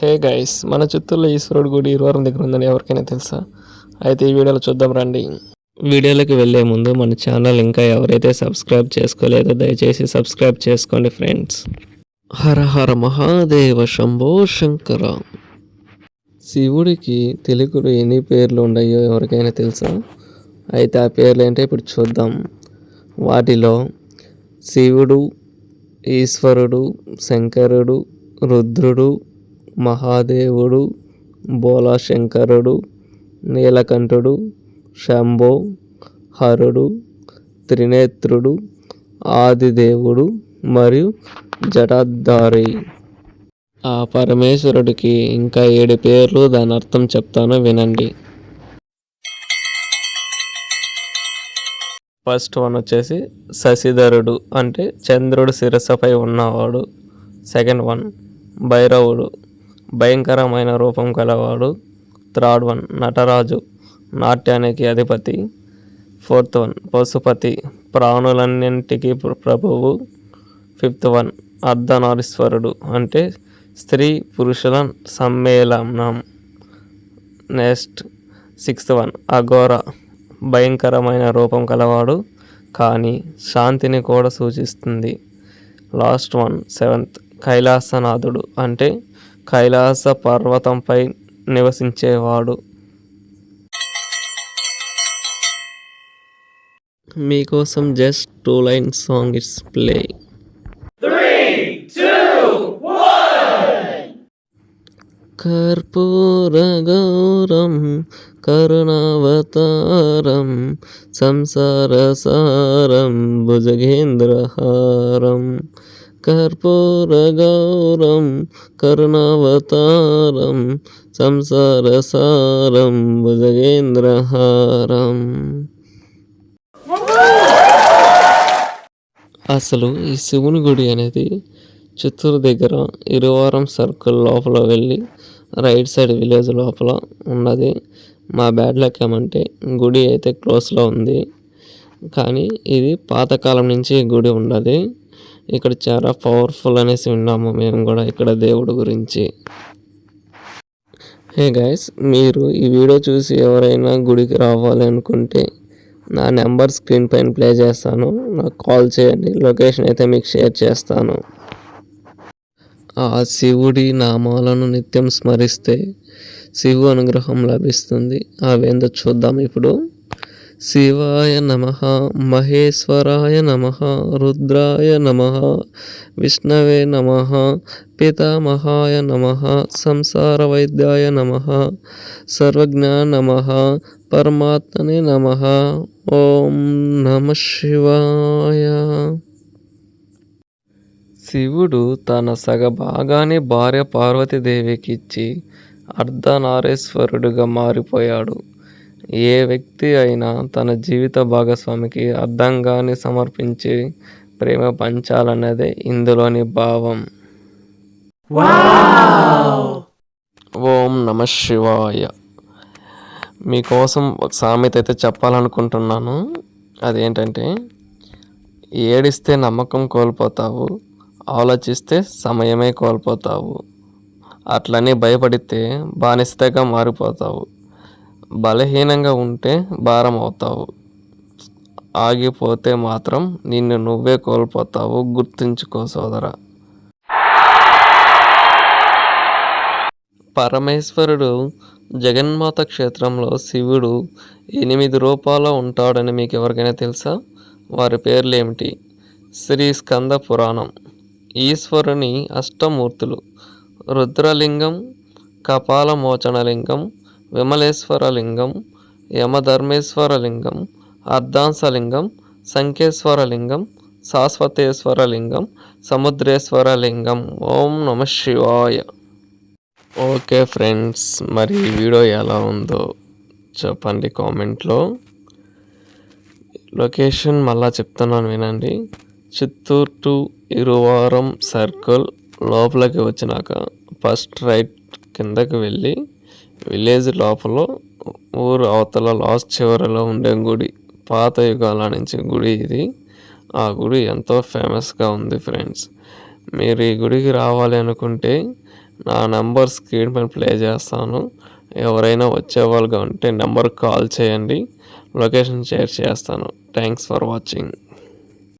Hey guys మన చిత్తూరులో ఈశ్వరుడు గుడి ఇరువారం దగ్గర ఉందని ఎవరికైనా తెలుసా? అయితే ఈ వీడియోలో చూద్దాం రండి. వీడియోలోకి వెళ్ళే ముందు మన ఛానల్ ఇంకా ఎవరైతే సబ్స్క్రైబ్ చేసుకోలేదో దయచేసి సబ్స్క్రైబ్ చేసుకోండి ఫ్రెండ్స్. హర హర మహాదేవ శంభో శంకర. శివుడికి తెలుగులో ఎన్ని పేర్లు ఉన్నాయో ఎవరికైనా తెలుసా? అయితే ఆ పేర్లు ఏంటో ఇప్పుడు చూద్దాం. వాటిలో శివుడు ఈశ్వరుడు శంకరుడు రుద్రుడు మహాదేవుడు బోలాశంకరుడు నీలకంఠుడు శంభో హరుడు త్రినేత్రుడు ఆదిదేవుడు మరియు జటాధారి ఆ పరమేశ్వరుడికి ఇంకా ఏడు పేర్లు దాని అర్థం చెప్తాను వినండి. ఫస్ట్ వన్ వచ్చేసి శశిధరుడు అంటే చంద్రుడు శిరస్సుపై ఉన్నవాడు. సెకండ్ వన్ భైరవుడు. భయంకరమైన రూపం కలవాడు థర్డ్ వన్ నటరాజు నాట్యానికి అధిపతి ఫోర్త్ వన్ పశుపతి ప్రాణులన్నింటికి ప్రభువు ఫిఫ్త్ వన్ అర్ధనారీశ్వరుడు అంటే స్త్రీ పురుషుల సమ్మేళనం. నెక్స్ట్ సిక్స్త్ వన్ అఘోర భయంకరమైన రూపం కలవాడు కానీ శాంతిని కూడా సూచిస్తుంది. లాస్ట్ వన్ సెవెంత్ కైలాసనాథుడు అంటే కైలాస పర్వతంపై నివసించేవాడు. మీకోసం just two line song it's play. కర్పూరగౌరం కరుణావతారం సంసారసారం భుజగేంద్రహారం. కర్పూరగౌరం కరుణావతారం సంసారసారం భుజగేంద్రహారం. అసలు ఈ శివుని గుడి అనేది చిత్తూరు దగ్గర ఇరువారం సర్కిల్ లోపల వెళ్ళి రైట్ సైడ్ విలేజ్ లోపల ఉన్నది. మా బ్యాడ్ లక్ ఏమంటే గుడి అయితే క్లోజ్లో ఉంది. కానీ ఇది పాతకాలం నుంచి గుడి ఉన్నది. ఇక్కడ చాలా పవర్ఫుల్ అనేసి విన్నాము. మేము కూడా ఇక్కడ దేవుడి గురించి. హే గైస్ మీరు ఈ వీడియో చూసి ఎవరైనా గుడికి రావాలి అనుకుంటే నా నెంబర్ స్క్రీన్ పైన ప్లే చేస్తాను. నాకు కాల్ చేయండి. లొకేషన్ అయితే మీకు షేర్ చేస్తాను. ఆ శివుడి నామాలను నిత్యం స్మరిస్తే శివు అనుగ్రహం లభిస్తుంది. అవేందో చూద్దాం ఇప్పుడు. శివాయ నమ మహేశ్వరాయ నమ రుద్రాయ నమ విష్ణవే నమ పితామహాయ నమ సంసార వైద్యాయ నమ సర్వజ్ఞ నమ పరమాత్మనే నమ. ఓం నమ శివాయ. శివుడు తన సగ భాగాన్ని భార్య పార్వతీదేవికిచ్చి అర్ధనారేశ్వరుడుగా మారిపోయాడు. ఏ వ్యక్తి అయినా తన జీవిత భాగస్వామికి అర్ధంగాని సమర్పించి ప్రేమ పంచాలన్నదే ఇందులోని భావం. ఓం నమ శివాయ. మీకోసం ఒక సామెత అయితే చెప్పాలనుకుంటున్నాను. అదేంటంటే ఏడిస్తే నమ్మకం కోల్పోతావు ఆలోచిస్తే సమయమే కోల్పోతావు. అట్లనే భయపడితే బానిసతగా మారిపోతావు. బలహీనంగా ఉంటే భారం అవుతావు ఆగిపోతే మాత్రం నిన్ను నువ్వే కోల్పోతావు. గుర్తుంచుకో సోదరా. పరమేశ్వరుడు జగన్మాత క్షేత్రంలో శివుడు ఎనిమిది రూపాల్లో ఉంటాడని మీకు ఎవరికైనా తెలుసా? వారి పేర్లు ఏమిటి శ్రీ స్కంద పురాణం. ఈశ్వరుని అష్టమూర్తులు. రుద్రలింగం కపాలమోచనలింగం విమలేశ్వరలింగం యమధర్మేశ్వరలింగం అర్ధాంశలింగం సంఖ్యేశ్వరలింగం శాశ్వతేశ్వరలింగం సముద్రేశ్వరలింగం. ఓం నమ శివాయ. ఓకే ఫ్రెండ్స్ మరి ఈ వీడియో ఎలా ఉందో చెప్పండి కామెంట్లో. లొకేషన్ మళ్ళా చెప్తున్నాను వినండి. చిత్తూరు టు ఇరువారం సర్కిల్ లోపలికి వచ్చినాక ఫస్ట్ రైట్ కిందకి వెళ్ళి విలేజ్ లోపల ఊరు అవతల లాస్ట్ చివరిలో ఉండే గుడి పాత యుగాల నుంచి గుడి ఇది. ఆ గుడి ఎంతో ఫేమస్గా ఉంది ఫ్రెండ్స్ మీరు ఈ గుడికి రావాలి అనుకుంటే నా నెంబర్ స్క్రీన్ పైన ప్లే చేస్తాను. ఎవరైనా వచ్చే వాళ్ళుగా ఉంటే నెంబర్కి కాల్ చేయండి. లొకేషన్ షేర్ చేస్తాను. Thanks for watching